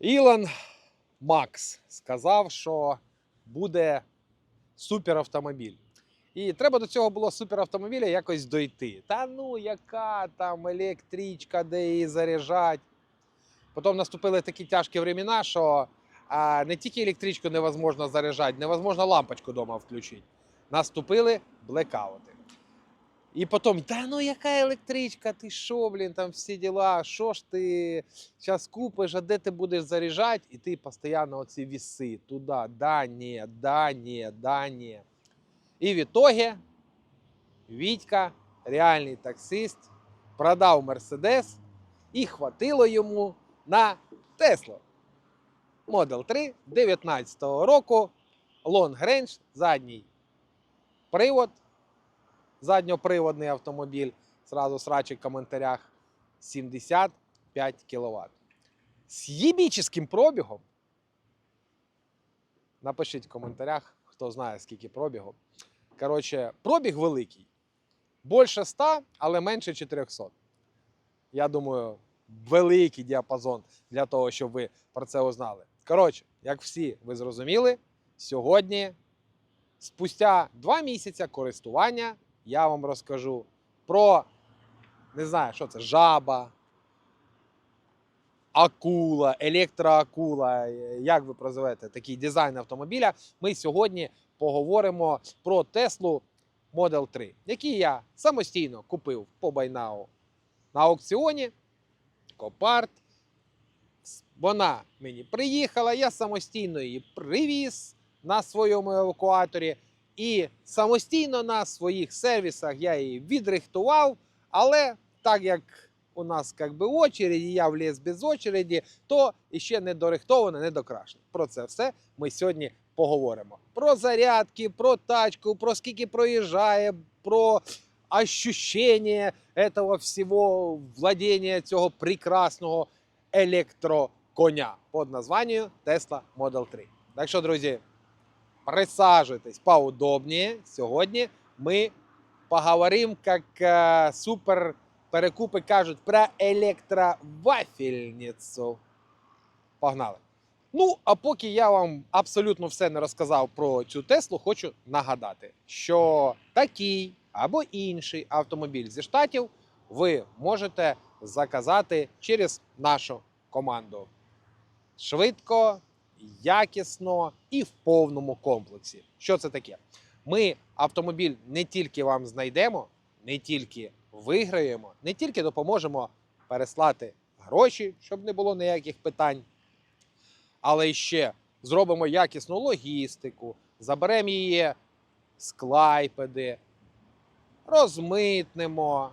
Ілон Макс сказав, що буде суперавтомобіль. І треба до цього було суперавтомобіля якось дойти. Та ну, яка там електричка, де її заряджать. Потім наступили такі тяжкі времена, що а, не тільки електричку невозможно заряджати, невозможно лампочку вдома включити. Наступили блекаути. І потім, та ну яка електричка, ти що, блін, там всі діла, що ж ти зараз купиш, а де ти будеш заряджати? І ти постійно оці віси туди, да, ні, да, ні, да, ні. І в ітогі Вітька, реальний таксист, продав Мерседес і хватило йому на Теслу. Model 3 19 року, Long Range, задній привод, задньоприводний автомобіль. Зразу срачик в коментарях 75 кВт. З єбічним пробігом. Напишіть в коментарях, хто знає, скільки пробігу. Коротше, пробіг великий. Більше 100, але менше 400. Я думаю, великий діапазон для того, щоб ви про це узнали. Коротше, як всі ви зрозуміли, сьогодні, спустя два місяці користування, я вам розкажу про не знаю, що це жаба, акула, електроакула, як ви прозивете такий дизайн автомобіля. Ми сьогодні поговоримо про Теслу Model 3, який я самостійно купив по байнау на аукціоні. Копарт. Вона мені приїхала, я самостійно її привіз на своєму евакуаторі. І самостійно на своїх сервісах я її відрихтував. Але так як у нас як би очереді, я вліз без очереді, то іще не дорихтовано, не докрашено. Про це все ми сьогодні поговоримо. Про зарядки, про тачку, про скільки проїжджає, про ощущение этого всего владения цього прекрасного електроконя під названням Tesla Model 3. Так що, друзі, присаджуйтесь поудобніше. Сьогодні ми поговоримо, як е, супер перекупи кажуть, про електровафельницю. Погнали! Ну, а поки я вам абсолютно все не розказав про цю Теслу, хочу нагадати, що такий або інший автомобіль зі штатів ви можете заказати через нашу команду. Швидко, якісно і в повному комплексі. Що це таке? Ми автомобіль не тільки вам знайдемо, не тільки виграємо, не тільки допоможемо переслати гроші, щоб не було ніяких питань, але ще зробимо якісну логістику, заберемо її з Клайпеди, розмитнемо,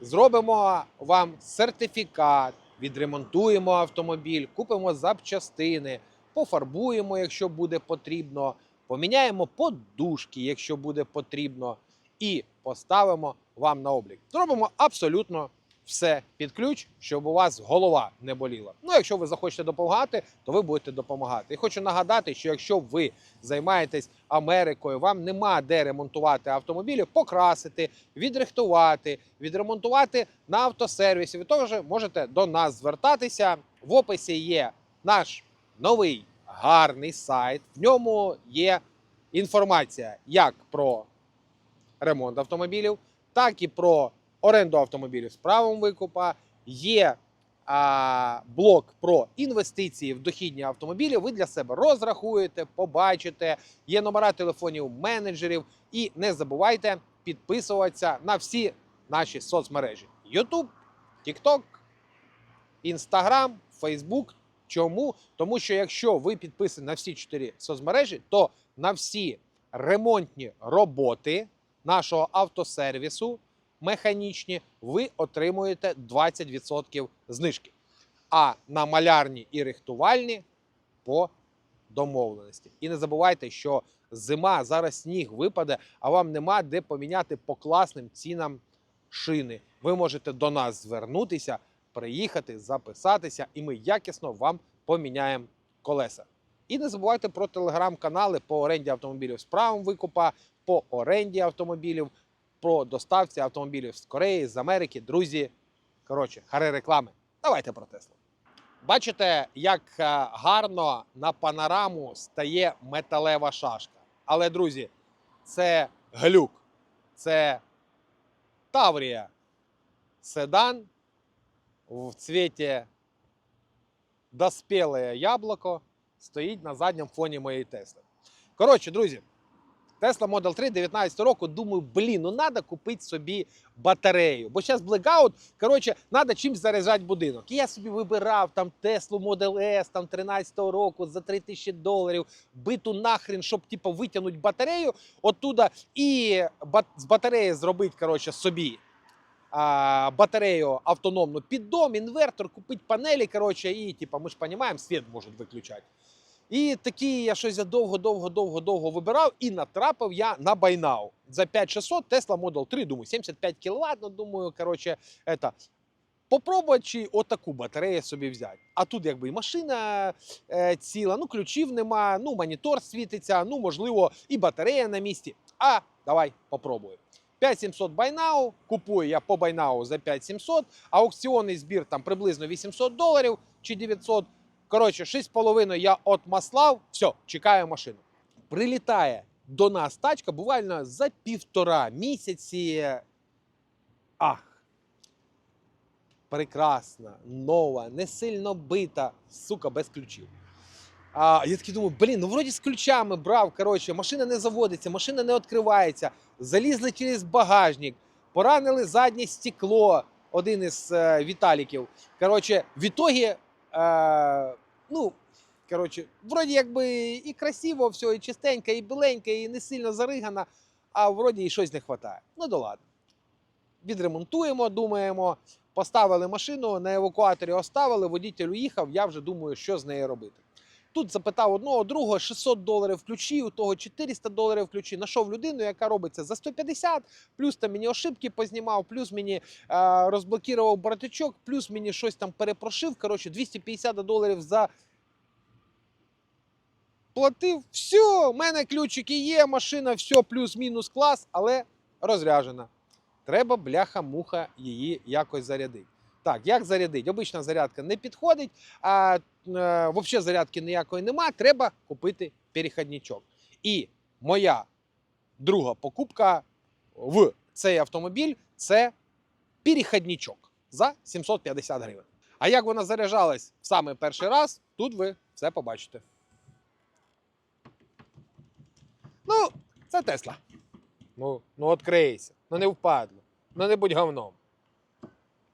зробимо вам сертифікат, відремонтуємо автомобіль, купимо запчастини, пофарбуємо, якщо буде потрібно, поміняємо подушки, якщо буде потрібно, і поставимо вам на облік. Зробимо абсолютно все під ключ, щоб у вас голова не боліла. Ну, якщо ви захочете допомагати, то ви будете допомагати. І хочу нагадати, що якщо ви займаєтесь Америкою, вам нема де ремонтувати автомобілі, покрасити, відрихтувати, відремонтувати на автосервісі. Ви теж можете до нас звертатися. В описі є наш новий гарний сайт. В ньому є інформація як про ремонт автомобілів, так і про оренду автомобілів з правом викупа. Є а, блок про інвестиції в дохідні автомобілі. Ви для себе розрахуєте, побачите. Є номера телефонів менеджерів. І не забувайте підписуватися на всі наші соцмережі: YouTube, TikTok, Instagram, Facebook. Чому? Тому що якщо ви підписані на всі чотири соцмережі, то на всі ремонтні роботи нашого автосервісу механічні, ви отримуєте 20% знижки. А на малярні і рихтувальні по домовленості. І не забувайте, що зима, зараз сніг випаде, а вам нема де поміняти по класним цінам шини. Ви можете до нас звернутися, приїхати, записатися, і ми якісно вам поміняємо колеса. І не забувайте про телеграм-канали по оренді автомобілів з правом викупа, по оренді автомобілів, про доставці автомобілів з Кореї, з Америки, друзі. Коротше, харе реклами. Давайте про Теслу. Бачите, як е, гарно на панораму стає металева шашка. Але, друзі, це глюк, це Таврія. Седан в цвіті доспіле яблуко стоїть на задньому фоні моєї Тесли. Коротше, друзі, Tesla Model 3 19 року, думаю, блін, ну треба купити собі батарею. Бо зараз блекаут, коротше, треба чимось заряджати будинок. І я собі вибирав там Tesla Model S там 13 року за 3000 доларів, биту нахрен, щоб типу, витягнути батарею оттуда і ба- з батареї зробити коротше, собі батарею автономну під дом, інвертор, купити панелі, коротше, і типу, ми ж розуміємо, світ можуть виключати. І такі я щось довго, довго, довго, довго вибирав і натрапив я на Байнау. За 5600 Tesla Model 3, думаю, 75 кВт, ну думаю, коротше, это, попробувати чи отаку батарею собі взяти. А тут якби і машина е, ціла, ну ключів нема, ну монітор світиться, ну можливо, і батарея на місці. А давай попробую. 5700 Байнау, купую я по Байнау за 5700, аукціонний збір там приблизно 800 доларів чи 900. Коротше, 6,5 я отмаслав, все, чекаю машину. Прилітає до нас тачка буквально за півтора місяці. Ах, прекрасна, нова, не сильно бита, сука, без ключів. А, я такий думаю, блін, ну вроді з ключами брав. Коротше, машина не заводиться, машина не відкривається. Залізли через багажник, поранили заднє стекло, один із е, Віталіків. Коротше, в ітогі, е, ну, коротше, вроді якби і красиво все, і чистенько, і біленько, і не сильно заригано, а вроді і щось не вистачає. Ну да ладно. Відремонтуємо, думаємо, поставили машину, на евакуаторі оставили, водитель уїхав, я вже думаю, що з нею робити. Тут запитав одного, другого 600 доларів ключі, у того 400 доларів ключі. Нашов людину, яка робить це за 150, плюс там мені ошибки познімав, плюс мені е, розблокував братичок, плюс мені щось там перепрошив. Коротше, 250 доларів за платив. Все, в мене ключики є, машина, все, плюс-мінус клас, але розряжена. Треба бляха-муха її якось зарядити. Так, як зарядити? Обична зарядка не підходить, а е, взагалі зарядки ніякої нема. Треба купити перехідничок. І моя друга покупка в цей автомобіль це перехідничок за 750 гривень. А як вона заряджалась в саме перший раз, тут ви все побачите. Ну, це Тесла. Ну, ну відкрийся. Ну не впадло. Ну не будь говном.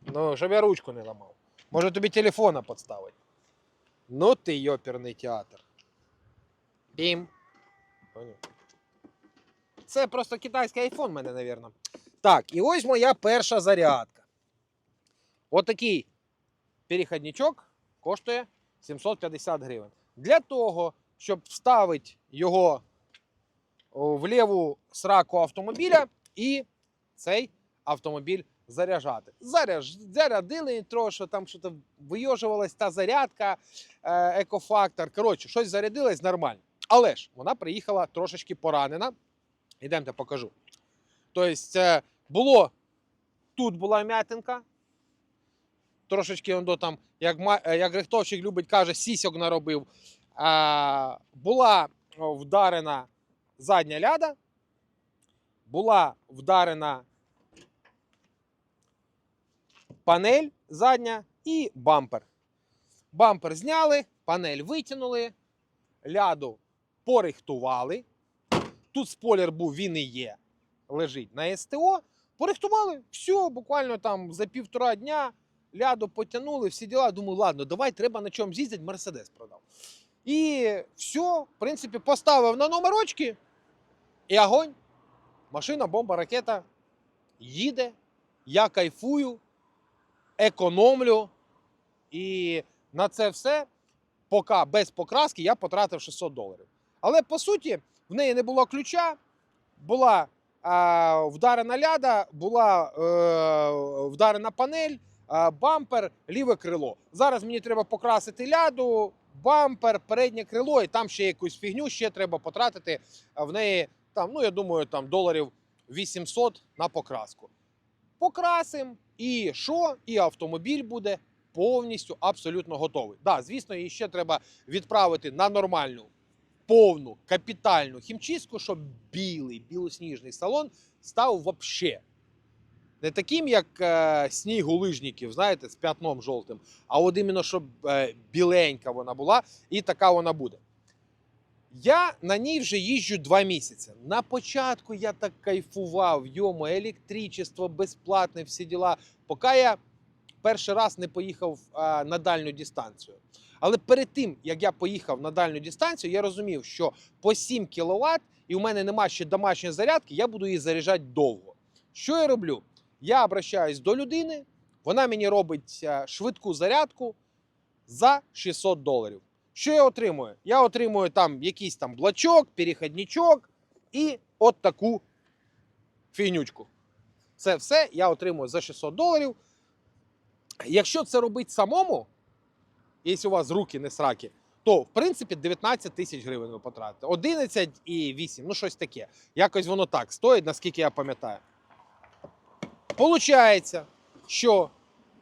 Ну, щоб я ручку не ламав. Може тобі телефона підставити. Ну ти йоперний театр. Бім. Це просто китайський айфон мене, напевно. Так, і ось моя перша зарядка. Отакий перехідничок коштує 750 гривень. Для того, щоб вставити його в ліву сраку автомобіля і цей автомобіль заряджати. Заряж, зарядили трошки, там щось вийожувалась та зарядка, е, екофактор. Коротше, щось зарядилось нормально. Але ж вона приїхала трошечки поранена. Ідемте покажу. Тобто, е, було тут була м'ятинка. Трошечки он там, як, е, як рихтовщик любить, каже, сісьок наробив. А, була вдарена задня ляда, була вдарена панель задня і бампер. Бампер зняли, панель витягнули, ляду порихтували. Тут спойлер був, він і є. Лежить на СТО. Порихтували, все, буквально там за півтора дня ляду потягнули, всі діла. Думаю, ладно, давай треба на чому з'їздити, Мерседес продав. І все, в принципі, поставив на номерочки і огонь. Машина, бомба, ракета їде. Я кайфую, економлю. І на це все, поки без покраски, я потратив 600 доларів. Але по суті, в неї не було ключа, була а, вдарена ляда, була е, вдарена панель, а, бампер, ліве крило. Зараз мені треба покрасити ляду, бампер, переднє крило, і там ще якусь фігню ще треба потратити. В неї там, ну я думаю, там доларів 800 на покраску. Покрасим, і що? І автомобіль буде повністю абсолютно готовий. Да, звісно, її ще треба відправити на нормальну, повну капітальну хімчистку, щоб білий білосніжний салон став вообще. Не таким, як е, сніг у лижників, знаєте, з п'ятном жовтим, а от іменно, щоб е, біленька вона була, і така вона буде. Я на ній вже їжджу два місяці. На початку я так кайфував, йому, електричество безплатне, всі діла, поки я перший раз не поїхав а, на дальню дистанцію. Але перед тим, як я поїхав на дальню дистанцію, я розумів, що по 7 кВт і у мене нема ще домашньої зарядки, я буду її заряджати довго. Що я роблю? Я обращаюсь до людини, вона мені робить швидку зарядку за 600 доларів. Що я отримую? Я отримую там якийсь там блочок, переходничок і от таку фігнючку. Це все я отримую за 600 доларів. Якщо це робити самому, якщо у вас руки не сраки, то в принципі 19 тисяч гривень ви потратите. 11 і 8, ну щось таке. Якось воно так стоїть, наскільки я пам'ятаю. Получається, що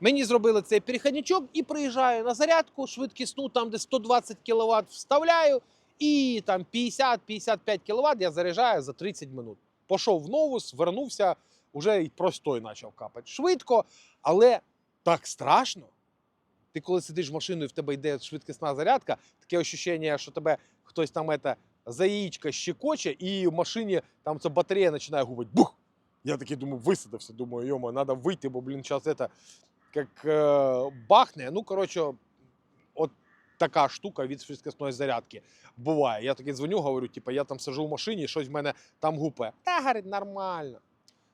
мені зробили цей переходничок і приїжджаю на зарядку швидкісну, там де 120 кВт вставляю, і там 50-55 кВт я заряджаю за 30 минут. Пішов в новус, вернувся, вже і простой почав капати. Швидко, але так страшно. Ти коли сидиш в машину і в тебе йде швидкісна зарядка, таке ощущення, що тебе хтось там это, за яєчко щекоче, і в машині там ця батарея починає губити. Бух! Я такий думаю, висадився. Думаю, йома, треба вийти, бо, блін, зараз це як е, бахне. Ну, коротше, от така штука від швидкісної зарядки буває. Я таки дзвоню, говорю, типу, я там сижу в машині, щось в мене там гупе. Та говорить, нормально.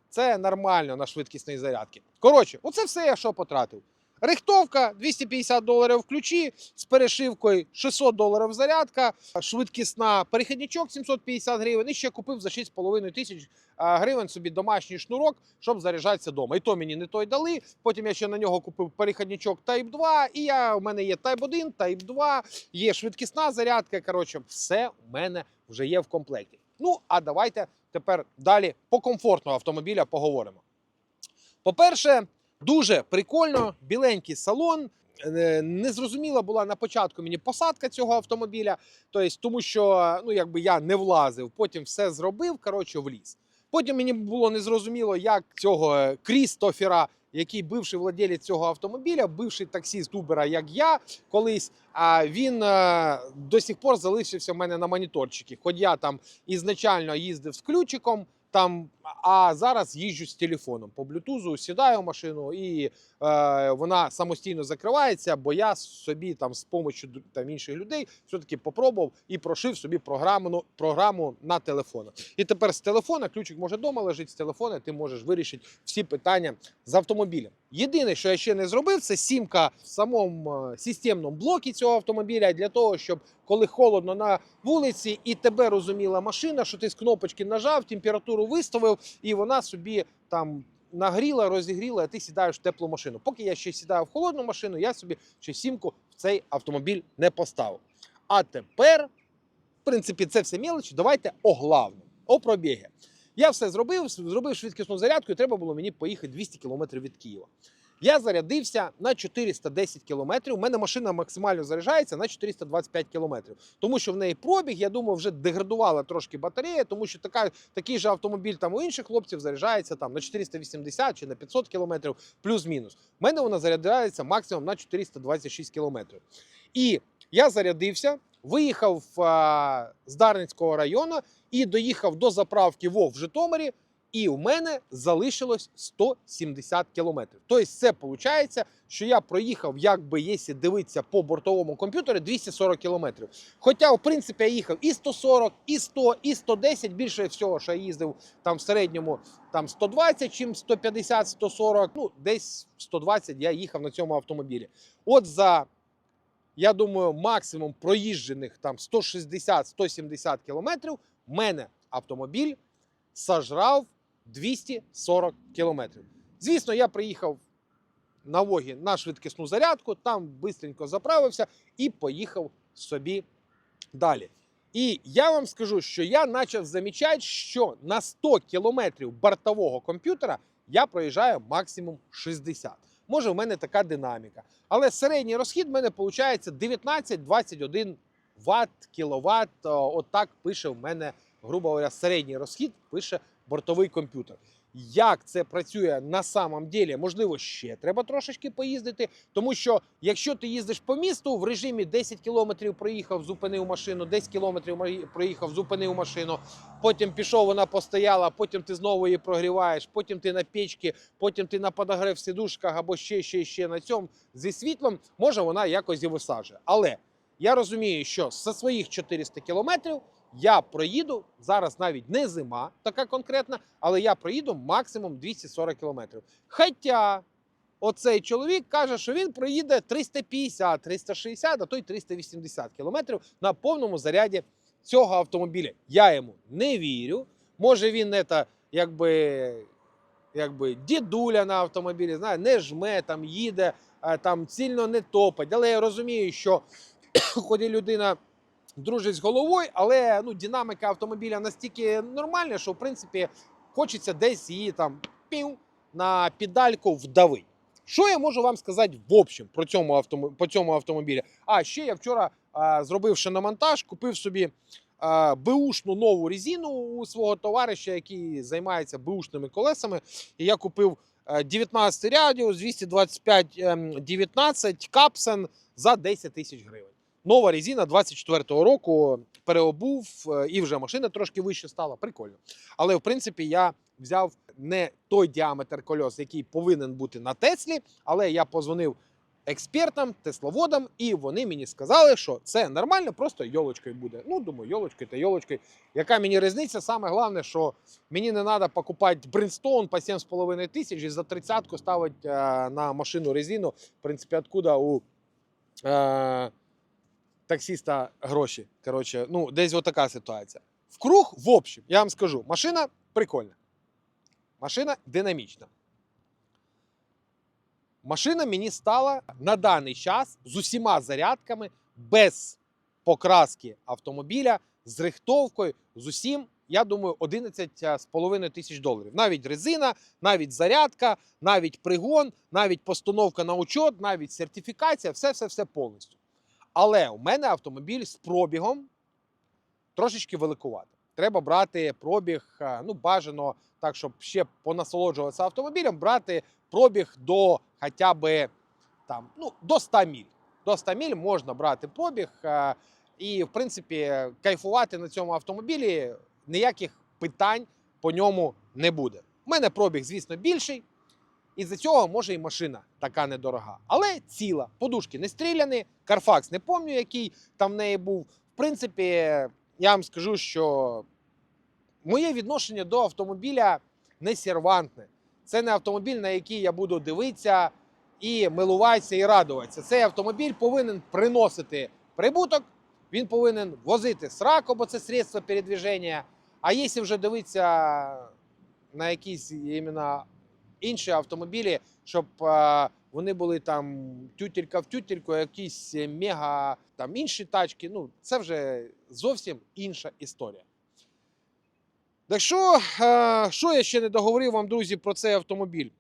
Це нормально на швидкісній зарядці. Коротше, оце все я що потратив. Рихтовка 250 доларів ключі з перешивкою 600 доларів зарядка, швидкісна перехідничок 750 гривень. І ще купив за 6,5 тисяч гривень собі домашній шнурок, щоб заряджатися вдома. І то мені не той дали. Потім я ще на нього купив перехідничок Type 2, і я, у мене є Type 1, Type 2, є швидкісна зарядка. Коротше, все у мене вже є в комплекті. Ну, а давайте тепер далі по комфортного автомобіля поговоримо. По-перше, дуже прикольно, біленький салон. Е, Незрозуміла була на початку мені посадка цього автомобіля, тобто, тому що ну, якби я не влазив, потім все зробив, коротше, вліз. Потім мені було незрозуміло, як цього е, Крістофера, який бивший владелець цього автомобіля, бивший таксіст Убера, як я колись, а він е, до сих пор залишився в мене на моніторчики. Хоч я там ізначально їздив з ключиком, там, а зараз їжджу з телефоном по блютузу, сідаю в машину і е, вона самостійно закривається, бо я собі там з допомогою там, інших людей все-таки попробував і прошив собі програму, програму на телефон. І тепер з телефона ключик може вдома лежить з телефона, ти можеш вирішити всі питання з автомобілем. Єдине, що я ще не зробив, це сімка в самому е, системному блокі цього автомобіля для того, щоб коли холодно на вулиці, і тебе розуміла машина, що ти з кнопочки нажав, температуру виставив, і вона собі там нагріла, розігріла, а ти сідаєш в теплу машину. Поки я ще сідаю в холодну машину, я собі ще сімку в цей автомобіль не поставив. А тепер, в принципі, це все мілочі. Давайте о главному, о пробіги. Я все зробив, зробив швидкісну зарядку, і треба було мені поїхати 200 км від Києва. Я зарядився на 410 км. У мене машина максимально заряджається на 425 км. Тому що в неї пробіг, я думаю, вже деградувала трошки батарея, тому що така, такий же автомобіль там у інших хлопців заряджається там на 480 чи на 500 км, плюс-мінус. У мене вона заряджається максимум на 426 км. І я зарядився, виїхав а, з Дарницького району і доїхав до заправки ВОВ в Житомирі. І у мене залишилось 170 кілометрів. Тобто, це виходить, що я проїхав, як би якщо дивитися по бортовому комп'ютері, 240 кілометрів. Хоча, в принципі, я їхав і 140, і 100, і 110. Більше всього, що я їздив там в середньому там 120, чим 150, 140. Ну, десь 120 я їхав на цьому автомобілі. От за я думаю, максимум проїжджених там 160-170 кілометрів, в мене автомобіль сожрав 240 кілометрів. Звісно, я приїхав на Вогі на швидкісну зарядку, там бистренько заправився і поїхав собі далі. І я вам скажу, що я почав замічати, що на 100 кілометрів бортового комп'ютера я проїжджаю максимум 60. може в мене така динаміка. Але середній розхід в мене виходить 19-21 Вт, кіловат. От так пише в мене, грубо говоря, середній розхід пише бортовий комп'ютер. Як це працює на самом ділі, можливо, ще треба трошечки поїздити. Тому що якщо ти їздиш по місту в режимі 10 кілометрів проїхав, зупинив машину, 10 кілометрів проїхав, зупинив машину, потім пішов, вона постояла, потім ти знову її прогріваєш, потім ти на печці, потім ти на подогрев сидушках або ще, ще, ще на цьому зі світлом, може вона якось і висаджує. Але я розумію, що зі своїх 400 кілометрів я проїду зараз навіть не зима, така конкретна, але я проїду максимум 240 кілометрів. Хоча оцей чоловік каже, що він проїде 350, 360, а то й 380 кілометрів на повному заряді цього автомобіля. Я йому не вірю. Може він та якби. Якби дідуля на автомобілі, знає, не жме, там їде, там сильно не топить. Але я розумію, що і людина дружить з головою, але ну, динамика автомобіля настільки нормальна, що в принципі хочеться десь її там пів на педальку вдавити. Що я можу вам сказати в общем про цьому автом... по цьому автомобілі? А ще я вчора а, зробив шиномонтаж, купив собі а, беушну нову резину у свого товариша, який займається беушними колесами. І я купив е, 19 радіус, 225 ем, 19 капсен за 10 тисяч гривень. Нова резина 24-го року переобув, е, і вже машина трошки вище стала. Прикольно. Але в принципі я взяв не той діаметр кольос, який повинен бути на Теслі, але я позвонив експертам, тесловодам, і вони мені сказали, що це нормально, просто йолочкою буде. Ну, думаю, йолочкою та йолочкою. Яка мені різниця? Саме головне, що мені не треба покупати Bridgestone по 7,5 тисяч і за 30-ку ставити е, на машину резину. В принципі, откуда у е, таксиста гроші. Коротше, ну, десь отака ситуація. В круг, в общем, я вам скажу, машина прикольна. Машина динамічна. Машина мені стала на даний час з усіма зарядками, без покраски автомобіля, з рихтовкою, з усім, я думаю, 11,5 тисяч доларів. Навіть резина, навіть зарядка, навіть пригон, навіть постановка на учет, навіть сертифікація, все-все-все повністю. Але у мене автомобіль з пробігом трошечки великувати. Треба брати пробіг, е, ну бажано так, щоб ще понасолоджуватися автомобілем, брати пробіг до хоча б там, ну, до 100 міль. До 100 міль можна брати пробіг е, і, в принципі, кайфувати на цьому автомобілі ніяких питань по ньому не буде. У мене пробіг, звісно, більший. І за цього може і машина така недорога. Але ціла. Подушки не стріляні, Карфакс не пам'ятаю, який там в неї був. В принципі, я вам скажу, що моє відношення до автомобіля не сервантне. Це не автомобіль, на який я буду дивитися і милуватися, і радуватися. Цей автомобіль повинен приносити прибуток, він повинен возити сраку, бо це средство передвіження. А якщо вже дивитися на якісь іменно інші автомобілі, щоб е, вони були там тютелька в тютельку, якісь мега там інші тачки. Ну, це вже зовсім інша історія. Так що, е, що я ще не договорив вам, друзі, про цей автомобіль?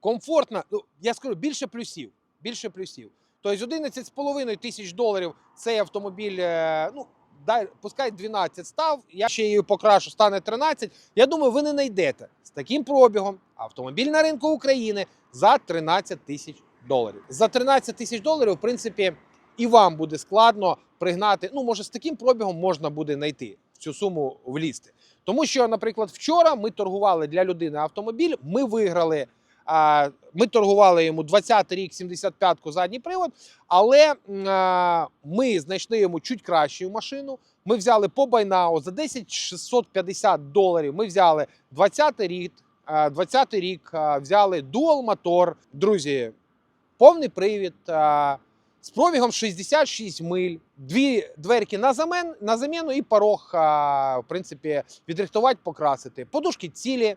Комфортно, ну, я скажу, більше плюсів. Більше плюсів. Тобто 11,5 тисяч доларів цей автомобіль, е, ну, дай, пускай 12 став, я ще її покрашу, стане 13. Я думаю, ви не знайдете з таким пробігом автомобіль на ринку України за 13 тисяч доларів. За 13 тисяч доларів, в принципі, і вам буде складно пригнати. Ну, може, з таким пробігом можна буде знайти цю суму влізти. Тому що, наприклад, вчора ми торгували для людини автомобіль, ми виграли. Ми торгували йому 20 рік, 75-ку задній привод, але ми знайшли йому чуть кращу машину. Ми взяли по байнау за 10 650 доларів. Ми взяли 20 рік, а, 20 рік взяли дуал мотор. Друзі, повний привід. З пробігом 66 миль, дві дверки на замен, на заміну і порог, в принципі, відрихтувати, покрасити. Подушки цілі.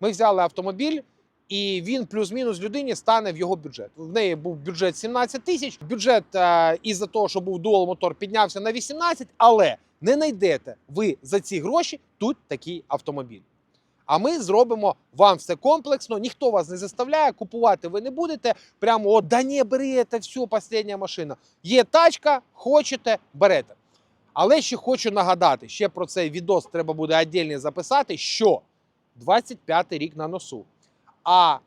Ми взяли автомобіль, і він плюс-мінус людині стане в його бюджет. В неї був бюджет 17 тисяч. Бюджет е, із-за того, що був дуал мотор, піднявся на 18, але не знайдете ви за ці гроші тут такий автомобіль. А ми зробимо вам все комплексно. Ніхто вас не заставляє, купувати ви не будете. Прямо от, да ні, бери, це все, остання машина. Є тачка, хочете, берете. Але ще хочу нагадати, ще про цей відос треба буде віддільно записати, що 25 рік на носу. А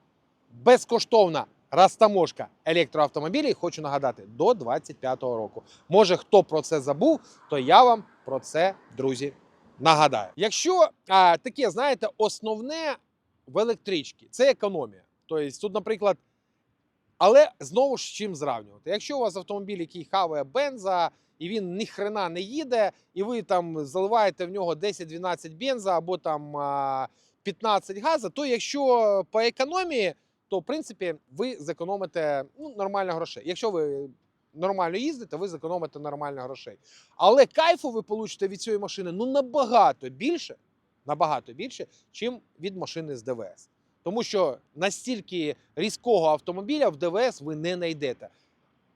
безкоштовна розтаможка електроавтомобілів, хочу нагадати, до 25-го року. Може, хто про це забув, то я вам про це, друзі, нагадаю. Якщо а, таке, знаєте, основне в електричці це економія. Тобто, тут, наприклад, але знову ж чим зрівнювати. Якщо у вас автомобіль, який хаває бенза, і він ні хрена не їде, і ви там заливаєте в нього 10-12 бенза або там 15 газу, то якщо по економії, то в принципі ви зекономите ну, нормально грошей. Якщо ви нормально їздите, ви зекономите нормально грошей. Але кайфу ви получите від цієї машини ну набагато більше, набагато більше, чим від машини з ДВС. Тому що настільки різкого автомобіля в ДВС ви не знайдете.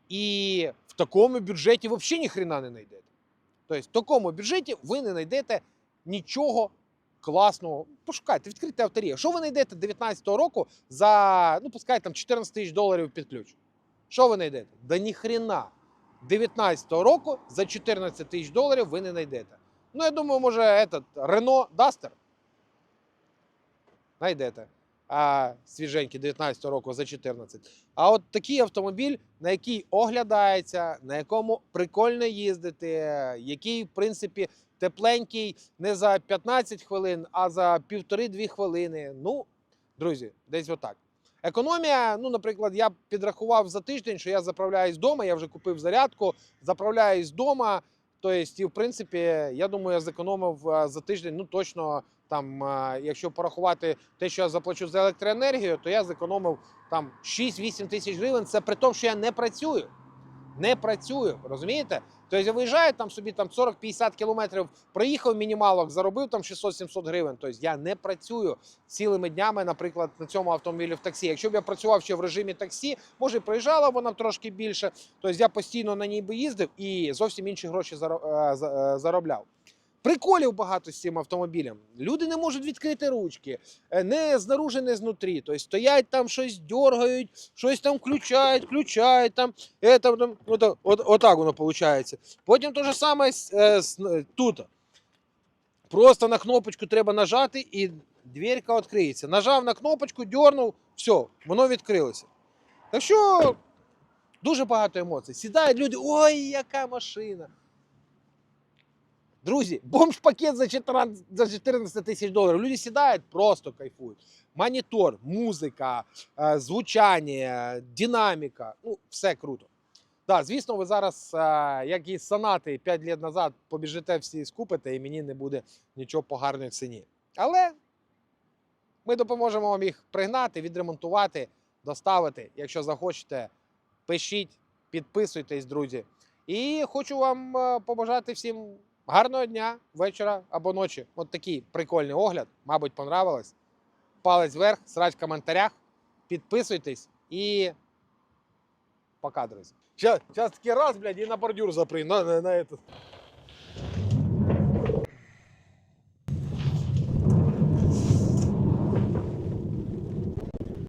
І в такому бюджеті взагалі ніхрена не знайдете. Тобто, в такому бюджеті ви не знайдете нічого класного. Пошукайте, відкрийте авторію. Що ви знайдете 19-го року за, ну, пускай там 14 тисяч доларів під ключ? Що ви знайдете? Да ніхрена. 19-го року за 14 тисяч доларів ви не знайдете. Ну, я думаю, може, этот Renault Duster знайдете. А, свіженький 19 року за 14. А от такий автомобіль, на який оглядається, на якому прикольно їздити, який, в принципі, тепленький не за 15 хвилин, а за півтори-дві хвилини. Ну, друзі, десь отак. Економія, ну, наприклад, я підрахував за тиждень, що я заправляюсь вдома, я вже купив зарядку, заправляюсь вдома. Тобто, і в принципі, я думаю, я зекономив е, за тиждень, ну точно там, е, якщо порахувати те, що я заплачу за електроенергію, то я зекономив там 6-8 тисяч гривень. Це при тому, що я не працюю. Не працюю, розумієте? Тобто я виїжджаю там собі там 40-50 кілометрів, проїхав мінімалок, заробив там 600-700 гривень. Тобто я не працюю цілими днями, наприклад, на цьому автомобілі в таксі. Якщо б я працював ще в режимі таксі, може проїжджала вона трошки більше. Тобто я постійно на ній би їздив і зовсім інші гроші е, е, заробляв. Приколів багато з цим автомобілем. Люди не можуть відкрити ручки, е, не знаружи, не знутрі. Тобто стоять там, щось дергають, щось там включають, включають там. Це, там от, от, отак воно виходить. Потім те ж саме е, е, тут. Просто на кнопочку треба нажати і дверка відкриється. Нажав на кнопочку, дернув, все, воно відкрилося. Так що дуже багато емоцій. Сідають люди, ой, яка машина. Друзі, бомж-пакет за 14, за 14 тисяч доларів. Люди сідають, просто кайфують. Монітор, музика, е, звучання, динаміка. Ну, все круто. Так, звісно, ви зараз, е, як і сонати 5 років назад, побіжите всі скупите, і мені не буде нічого по гарній ціні. Але ми допоможемо вам їх пригнати, відремонтувати, доставити. Якщо захочете, пишіть, підписуйтесь, друзі. І хочу вам е, побажати всім гарного дня, вечора або ночі. От такий прикольний огляд. Мабуть, понравилось. Палець вверх, срать в коментарях, підписуйтесь і пока, друзі. Сейчас, сейчас раз, блядь, і на бордюр запри. На, на, на этот.